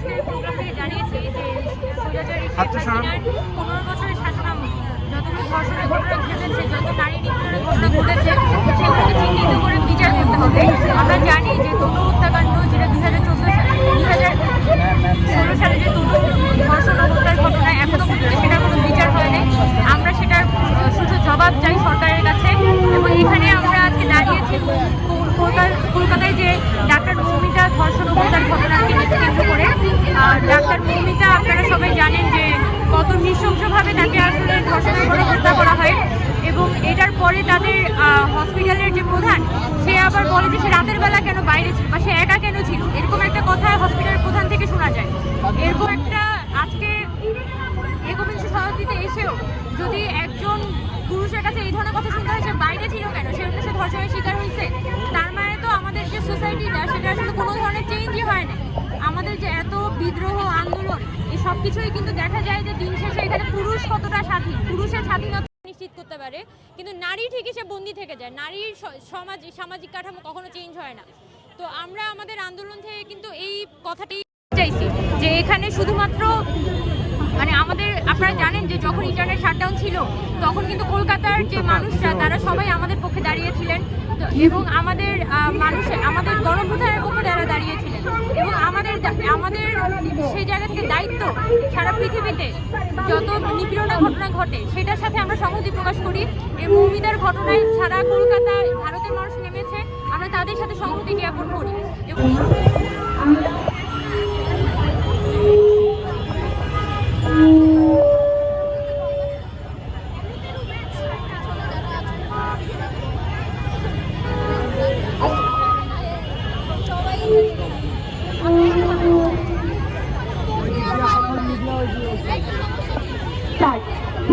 আজকের প্রোগ্রাম জানিয়েছি যে স্বৈরাচারী শেখ স্যার। হাসিনার পনেরো বছরের শাসনামল যতগুলো ধর্ষণের ঘটনা ঘটেছে যত নারী নিপীড়নের ঘটনা ঘটেছে সেগুলোকে চিহ্নিত করে বিচার করতে হবে আমরা জানি যে তনু হত্যাকাণ্ড যেটা দুই হাজার চোদ্দ সালে দুই হাজার ষোলো সালে যে তনু ধর্ষণ হত্যার ঘটনা এখনও পর্যন্ত সেটার কোনো বিচার হয়নি আমরা সেটার শুধু জবাব চাই সরকারের কাছে এবং এখানে আমরা আজকে দাঁড়িয়েছি কল- কলকাতায় যে ডাক্তার মৌমিতা ধর্ষণ ডাক্তার মৌমিতা আপনারা সবাই জানেন যে কত নৃশংসভাবে তাকে আসলে ধর্ষণের করে হত্যা করা হয় এবং এটার পরে তাদের হসপিটালের যে প্রধান, সে আবার বলে যে সে রাতের বেলা কেন বাইরে ছিল বা সে একা কেন ছিল? এরকম একটা কথা হসপিটালের প্রধান থেকে শোনা যায়। এরকম একটা আজকে একবিংশ শতাব্দীতে এসেও যদি একজন পুরুষের কাছে এই ধরনের কথা শুনতে হয় বাইরে ছিল কেন, সে সে ধর্ষণের শিকার হয়েছে, তার মানে তো আমাদের যে সোসাইটিটা সেটা আসলে কোনো ধরনের চেঞ্জই হয় না আমাদের যে এত বিদ্রোহ আন্দোলন এই সব কিছুই কিন্তু দেখা যায় যে দিন শেষে এখানে পুরুষ কতটা স্বাধীন? পুরুষের স্বাধীনতা নিশ্চিত করতে পারে, কিন্তু নারী ঠিকই সে বন্দি থেকে যায়। নারীর সমাজ, সামাজিক কাঠামো কখনো চেঞ্জ হয় না। তো আমরা আমাদের আন্দোলন থেকে কিন্তু এই কথাটাই চাইছি যে এখানে শুধুমাত্র মানে আমাদের, আপনারা জানেন যে যখন ইন্টারনেট শাটডাউন ছিল, তখন কিন্তু কলকাতার যে মানুষরা, তারা সবাই আমাদের পক্ষে দাঁড়িয়েছিলেন এবং আমাদের মানুষের মানুষ, আমাদের গণপ্রধানের পক্ষে তারা দাঁড়িয়েছিলেন। এবং আমাদের আমাদের সেই জায়গা থেকে দায়িত্ব সারা পৃথিবীতে যত নিপীড়নের ঘটনা ঘটে, সেটার সাথে আমরা সংহতি প্রকাশ করি। এই মৌমিতার ঘটনায় সারা কলকাতায় ভারতের মানুষ নেমেছে। আমরা তাদের সাথে সংহতি জ্ঞাপন করি। এবং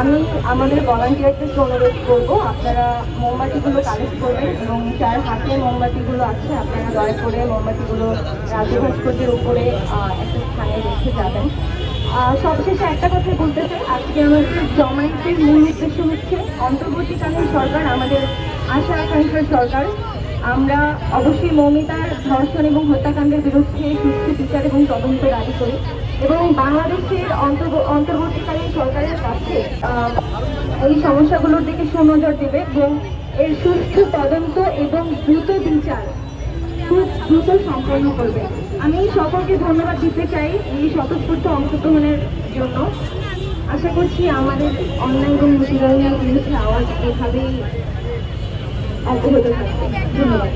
আমি আমাদের ভলান্টিয়ারদেরকে অনুরোধ করব। আপনারা মোমবাতিগুলো কালেক্ট করবেন এবং যার হাতে মোমবাতিগুলো আছে, আপনারা দয়া করে মোমবাতিগুলো রাজু ভাস্কর্যের উপরে একটা স্থানে রেখে যাবেন। সবশেষে একটা কথা বলতে চাই। আজকে আমাদের জমায়েতের মূল উদ্দেশ্য হচ্ছে অন্তর্বর্তীকালীন সরকার, আমাদের আশা আকাঙ্ক্ষার সরকার। আমরা অবশ্যই মমিতার ধর্ষণ এবং হত্যাকাণ্ডের বিরুদ্ধে সুস্থ বিচার এবং তদন্ত দাবি করি। এবং বাংলাদেশের অন্তর্ব- অন্তর্বর্তীকালীন সরকারের কাছে এই সমস্যাগুলোর দিকে সুনজর দেবে এবং এর সুস্থ তদন্ত এবং দ্রুত বিচার খুব দ্রুত সম্পন্ন করবে। আমি সকলকে ধন্যবাদ দিতে চাই এই স্বতঃস্ফূর্ত অংশগ্রহণের জন্য। আশা করছি আমাদের অন্যায় এবং বিরুদ্ধে আওয়াজ এভাবেই অব্যাহত থাকবে। ধন্যবাদ।